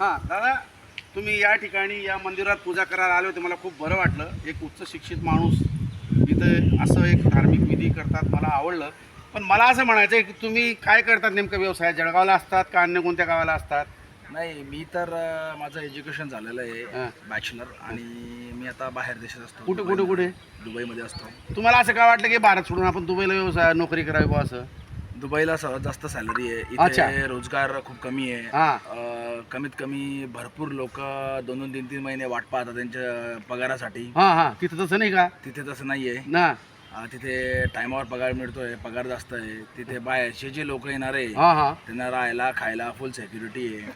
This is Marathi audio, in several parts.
हां दादा तुम्ही या ठिकाणी या मंदिरात पूजा करायला आले होते मला खूप बरं वाटलं. एक उच्च शिक्षित माणूस इथं असं एक धार्मिक विधी करतात मला आवडलं. पण मला असं म्हणायचं आहे की तुम्ही काय करतात नेमकं व्यवसाय जळगावला असतात का अन्य कोणत्या गावाला असतात? नाही मी तर अं, माझं एज्युकेशन झालेलं हा. आहे बॅचलर आणि मी आता बाहेर देशात असतो. कुठे कुठे कुठे? दुबईमध्ये असतो. तुम्हाला असं काय वाटलं की भारत सोडून आपण दुबईला व्यवसाय नोकरी करावी बुवा असं? दुबईला सर्वात जास्त सॅलरी आहे. अच्छा. इथे रोजगार खूप कमी आहे. हां. अं, कमीत कमी भरपूर लोक दोन दोन तीन तीन महिने वाट पाहतात त्यांच्या पगारासाठी. हां हां. तिथं तसं नाही का? तिथे तसं नाही आहे ना. अं, तिथे टायमावर पगार मिळतोय पगार जास्त आहे. तिथे बाहेरचे जे लोक येणार आहे हां हां. त्यांना राहायला खायला फुल सेक्युरिटी आहे.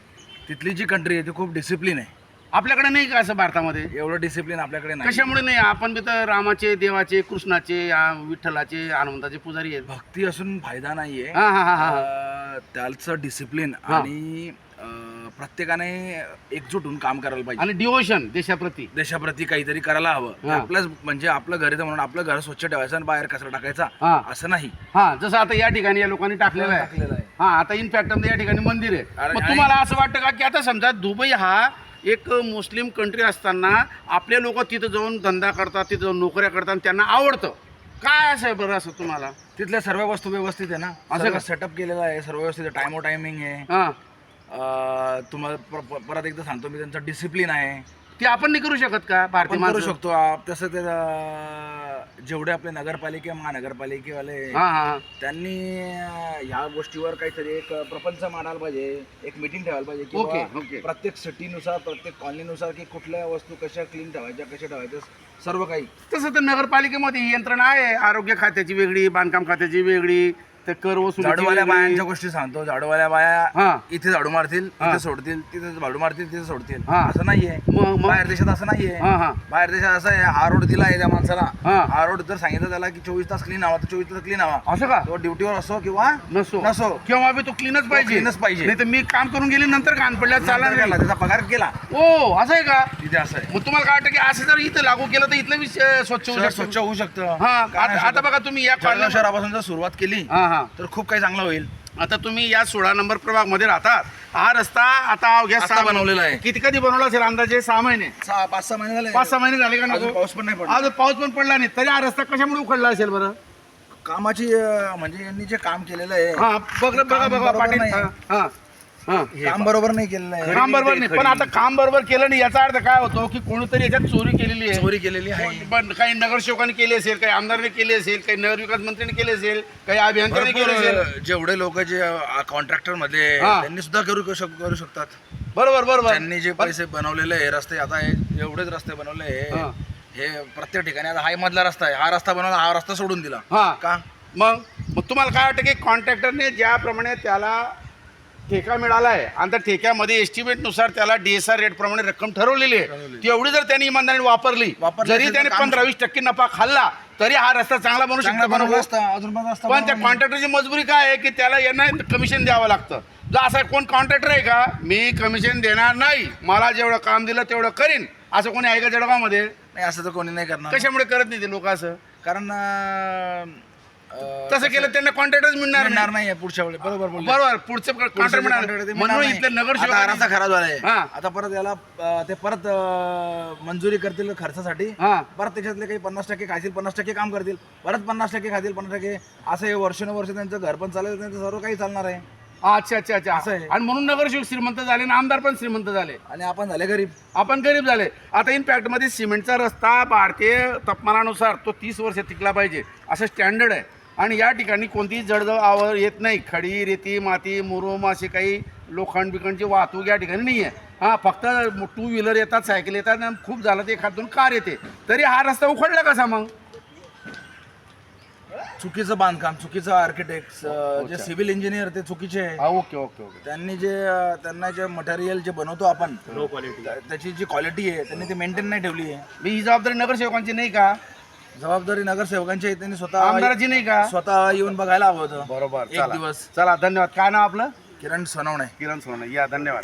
तिथली जी कंट्री आहे ती खूप डिसिप्लिन आहे. आपल्याकडे नाही का असं भारतामध्ये? एवढं डिसिप्लिन आपल्याकडे नाही. कशामुळे नाही? आपण बी तर रामाचे देवाचे कृष्णाचे आ, विठ्ठलाचे हनुमंताचे पुजारी आहेत. भक्ती असून फायदा नाहीये. हा हा हा हा. अं, त्याचं डिसिप्लिन हा. आणि अं, प्रत्येकाने एकजूट होऊन काम करायला पाहिजे. आणि डिवोशन देशाप्रती. देशाप्रती काहीतरी करायला हवं. हा. आपलंच म्हणजे आपलं घर आहे तर म्हणून आपलं घर स्वच्छ ठेवायचं आणि बाहेर कचरा टाकायचा हा. असं नाही. हा जसं आता या ठिकाणी या लोकांनी टाकलेलं आहे. टाकलेलं आहे. हा आता इनफॅक्ट या ठिकाणी मंदिर आहे. अरे, मग आणि- तुम्हाला असं वाटतं का की आता समजा दुबई हा एक मुस्लिम कंट्री असताना आपले लोक तिथं जाऊन धंदा करतात तिथं जाऊन नोकऱ्या करतात आणि त्यांना आवडतं. काय असं आहे बरं असं तुम्हाला? तिथल्या सर्व वस्तू व्यवस्थित आहे ना? असं का? सेटअप केलेला आहे सर्व व्यवस्थित टाइमो टायमिंग आहे. हा. अं, तुम्हाला पर- पर- परत एकदा सांगतो मी त्यांचं डिसिप्लिन आहे. ते आपण नाही करू शकत का? भारतीय आपण करू माणसं? शकतो. आप- तसं ते अं, जेवढे आपले नगरपालिके महानगरपालिकेवाले हा हा हा. त्यांनी ह्या गोष्टीवर काहीतरी एक प्रपंच मांडायला पाहिजे एक मीटिंग ठेवायला पाहिजे की ओके ओके. प्रत्येक सिटीनुसार प्रत्येक कॉलनीनुसार की कुठल्या वस्तू कशा क्लीन ठेवायच्या कशा ठेवायच्या सर्व काही. तसं तर नगरपालिकेमध्ये ही यंत्रणा आहे आरोग्य खात्याची वेगळी बांधकाम खात्याची वेगळी ते कर वसुलीची झाडूवाल्या. बायांच्या गोष्टी सांगतो. झाडूवाल्या बाया इथे झाडू मारतील. इथे सोडतील तिथे झाडू मारतील तिथे सोडतील. हा. असं नाहीये. बाहेर देशात असं नाहीये. बाहेर देशात असं आहे हा रोड दिला आहे त्या माणसाला. हा. रोड जर सांगितलं त्याला की चोवीस तास क्लीन हवा तर चोवीस तास क्लीन हवा. असं का? तो ड्युटीवर असो किंवा नसो. नसो. किंवा तो क्लीनच पाहिजे. cleanच पाहिजे. नाही तर मी काम करून गेली नंतर घाण पडल्या चालणार त्याला नाही. त्याचा पगार केला. ओ असं आहे का? तिथे असं आहे. मग तुम्हाला काय वाटतं की असं जर इथं लागू केलं तर इथलं स्वच्छ होऊ स्वच्छ होऊ शकतं. हा. आता बघा तुम्ही या शहरापासून जर सुरुवात केली हा. तर खूप काही चांगलं होईल. आता तुम्ही या सोळा नंबर प्रभागमध्ये राहतात. हा रस्ता आता अवघ्या आता सहा बनवलेला आहे. किती कधी बनवला असेल अंदाजे सहा महिने. सहा पाच सहा महिने झाले. पाच सहा महिने झाले का अजून नको पाऊस पण नाही पडला. आज पाऊस पण पडला नाही. तरी हा रस्ता कशामुळे उखडला असेल बरं? कामाची अं, म्हणजे यांनी जे काम केलेलं आहे हा बघ बघा काम बघा बरोबर पाटील नाही. हा. काम बरोबर नाही केलेलं आहे. काम बरोबर नाही पण आता काम बरोबर केलं नाही याचा अर्थ काय होतो की कोणीतरी याच्यात चोरी केलेली आहे. चोरी केलेली आहे. पण काही नगरसेवकांनी केली असेल काही आमदारांनी केली असेल काही नगरविकास मंत्र्यांनी केली असेल काही अभियंत्यांनी केली असेल. जेवढे लोक जे कॉन्ट्रॅक्टरमध्ये. त्यांनी सुद्धा करू शक- करू शकतात. बरोबर बरोबर. त्यांनी जे पैसे बनवलेले आहे रस्ते आता हे एवढेच रस्ते बनवले आहे हा. हे प्रत्येक ठिकाणी आता हा मधला रस्ता आहे. हा रस्ता बनवला हा रस्ता सोडून दिला. का? मग मग तुम्हाला काय वाटतं की कॉन्ट्रॅक्टरने ज्याप्रमाणे त्याला ठेका मिळाला आहे आणि त्या ठेक्यामध्ये एस्टिमेटनुसार त्याला डीएसआर रेट प्रमाणे रक्कम ठरवलेली आहे. ठरवलेली. तेवढी जर त्यांनी इमानदारीने वापरली वापरली जरी असेल तर त्याने काम- पंधरा वीस टक्के नफा खाल्ला तरी हा रस्ता चांगला बनू चांगला शकतो बनवला बनवू असता अजून पण त्या बनवला. कॉन्ट्रॅक्टरची मजबुरी काय आहे की त्याला यांना कमिशन द्यावं लागतं. जर असा कोण कॉन्ट्रॅक्टर आहे का मी कमिशन देणार नाही मला जेवढं काम दिलं तेवढं करीन असं कोणी आहे का जळगावमध्ये? नाही असं तर कोणी नाही करणार. कशामुळे करत नाही ते लोक असं? कारण अं, तसं केलं त्यांना कॉन्ट्रॅक्टच मिळणार मिळणार नाही. नाही पुढच्या वेळी. बरोबर बोलले. बरोबर पुढचे कॉन्ट्रॅक्ट मिळणार आहे म्हणून मिळणार इथले नाही. आता खराब झालाय हा. आता परत याला अं, ते परत अं, मंजुरी करतील खर्चासाठी. हा. परत त्याच्यातले काही पन्नास टक्के खातील पन्नास टक्के काम करतील. परत पन्नास टक्के खातील पन्नास टक्के. असं हे वर्षानुवर्ष त्यांचं घर पण चालेल त्यांचं सर्व काही चालणार आहे. अच्छा अच्छा अच्छा. असं आहे. आणि म्हणून नगरसेवक श्रीमंत झाले आणि आमदार पण श्रीमंत झाले. आणि आपण झाले गरीब. आपण गरीब झाले. आता इनफॅक्टमध्ये सिमेंटचा रस्ता भारतीय तापमानानुसार तो तीस वर्ष टिकला पाहिजे असं स्टँडर्ड आहे. आणि या ठिकाणी कोणतीही जळजळ आवर येत नाही. खडी रेती माती मुरुम असे काही लोखंड बिखंडची वाहतूक या ठिकाणी नाही आहे हां फक्त टू व्हीलर येतात सायकल येतात आणि खूप झालं ते एखादून कार येते. तरी हा रस्ता उखडला कसा मग? चुकीचं बांधकाम चुकीचं आर्किटेक्ट जे अच्छा. सिव्हिल इंजिनियर ते चुकीचे आहे हा ओके ओके ओके. त्यांनी जे अं, त्यांना जे मटेरियल जे बनवतो आपण त्या- त्याची जी क्वालिटी आहे त्यांनी ती मेंटेन नाही ठेवली आहे. मी ही जबाबदारी नगरसेवकांची नाही का? जबाबदारी नगरसेवकांची आहे त्यांनी स्वतः आमदाराची नाही का? स्वतः येऊन बघायला हवं होतं. बरोबर एक चला. दिवस. चला धन्यवाद. काय नाव आपलं? किरण सोनवणे. किरण सोनं या धन्यवाद.